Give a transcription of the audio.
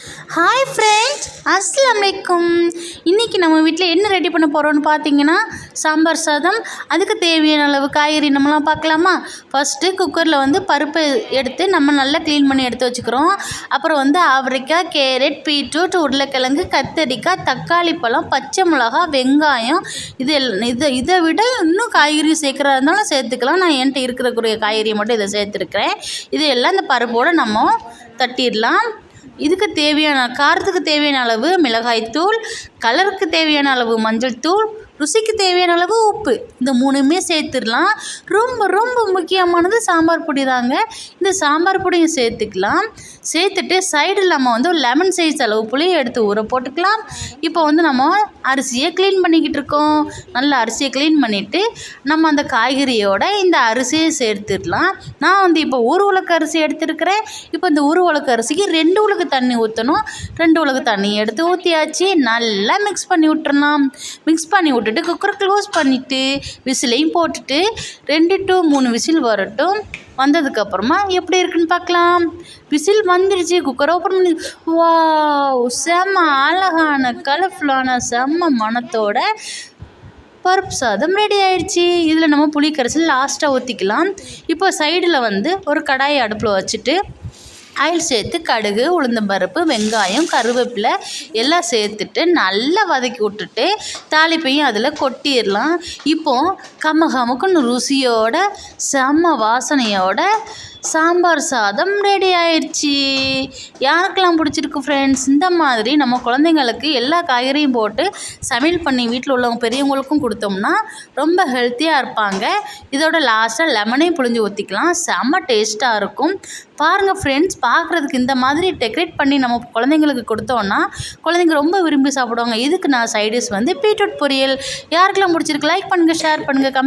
Hi friends அஸ்லாம் வலைக்கும் இன்றைக்கி நம்ம வீட்டில் என்ன ரெடி பண்ண போகிறோம்னு பார்த்தீங்கன்னா சாம்பார் சாதம் அதுக்கு தேவையான அளவு காய்கறி நம்மலாம் பார்க்கலாமா ஃபஸ்ட்டு குக்கரில் வந்து பருப்பு எடுத்து நம்ம நல்லா க்ளீன் பண்ணி எடுத்து வச்சுக்கிறோம். அப்புறம் வந்து அவரைக்காய் கேரட் பீட்ரூட் உருளைக்கிழங்கு கத்தரிக்காய் தக்காளி பழம் பச்சை மிளகா வெங்காயம். இது எல் இதை இதை விட இன்னும் காய்கறி சேர்க்குறா இருந்தாலும் சேர்த்துக்கலாம். நான் என்கிட்ட இருக்கிறக்கூடிய காய்கறியை மட்டும் இதை சேர்த்துருக்கிறேன். இது எல்லாம் இந்த பருப்போடு நம்ம தட்டிடலாம். இதுக்கு தேவையான காரத்துக்கு தேவையான அளவு மிளகாய்த்தூள் கலருக்கு தேவையான அளவு மஞ்சள் தூள் ருசிக்கு தேவையான அளவு உப்பு. இந்த மூணுமே சேர்த்துடலாம். ரொம்ப ரொம்ப முக்கியமானது சாம்பார் பொடி தாங்க. இந்த சாம்பார் பொடியும் சேர்த்துக்கலாம். சேர்த்துட்டு சைடில் நம்ம வந்து ஒரு லெமன் சைஸ் அளவு புளியை எடுத்து ஊற போட்டுக்கலாம். இப்போ வந்து நம்ம அரிசியை க்ளீன் பண்ணிக்கிட்டு இருக்கோம். நல்லா அரிசியை க்ளீன் பண்ணிவிட்டு நம்ம அந்த காய்கறியோட இந்த அரிசியை சேர்த்துடலாம். நான் வந்து இப்போ ஒரு உலக்கு அரிசி எடுத்துருக்கிறேன். இப்போ இந்த ஒரு உலக்கு அரிசிக்கு ரெண்டு உலக்கு தண்ணி ஊற்றணும் ரெண்டு உலக்கு தண்ணி எடுத்து ஊற்றியாச்சு நல்லா மிக்ஸ் பண்ணி விட்டுறலாம் மிக்ஸ் பண்ணி போட்டுட்டு குக்கரை க்ளோஸ் பண்ணிவிட்டு விசிலையும் போட்டுட்டு ரெண்டு டு மூணு விசில் வரட்டும். வந்ததுக்கப்புறமா எப்படி இருக்குன்னு பார்க்கலாம். விசில் வந்துடுச்சு குக்கர் ஓப்பன் பண்ணி வா செம்ம அழகான கலர்ஃபுல்லான செம்ம மணத்தோட பருப்பு சாதம் ரெடி ஆயிடுச்சு இதில் நம்ம புளி கரைசல் லாஸ்ட்டாக ஊற்றிக்கலாம் இப்போ சைடில் வந்து ஒரு கடாயை அடுப்பில் வச்சுட்டு ஆயில் சேர்த்து கடுகு உளுந்தம்பருப்பு வெங்காயம் கருவேப்பிலை எல்லாம் சேர்த்துட்டு நல்லா வதக்கி விட்டுட்டு தாளிப்பையும் அதில் கொட்டிடலாம். இப்போது கம்ம ருசியோட செம்ம வாசனையோட சாம்பார் சாதம் ரெடி ஆயிடுச்சு யாருக்கெல்லாம் பிடிச்சிருக்கு ஃப்ரெண்ட்ஸ் இந்த மாதிரி நம்ம குழந்தைங்களுக்கு எல்லா காய்கறியும் போட்டு சமையல் பண்ணி வீட்டில் உள்ளவங்க பெரியவங்களுக்கும் கொடுத்தோம்னா ரொம்ப ஹெல்த்தியாக இருப்பாங்க. இதோட லாஸ்ட்டாக லெமனையும் புழிஞ்சு ஊற்றிக்கலாம் செம்ம டேஸ்ட்டாக இருக்கும். பாருங்கள் ஃப்ரெண்ட்ஸ் பார்க்குறதுக்கு இந்த மாதிரி டெக்கரேட் பண்ணி நம்ம குழந்தைங்களுக்கு கொடுத்தோன்னா குழந்தைங்க ரொம்ப விரும்பி சாப்பிடுவாங்க. இதுக்கு நான் சைடிஷ் வந்து பீட்ரூட் பொரியல். யாருக்கெல்லாம் பிடிச்சிருக்கு? லைக் பண்ணுங்கள் ஷேர் பண்ணுங்கள் கம்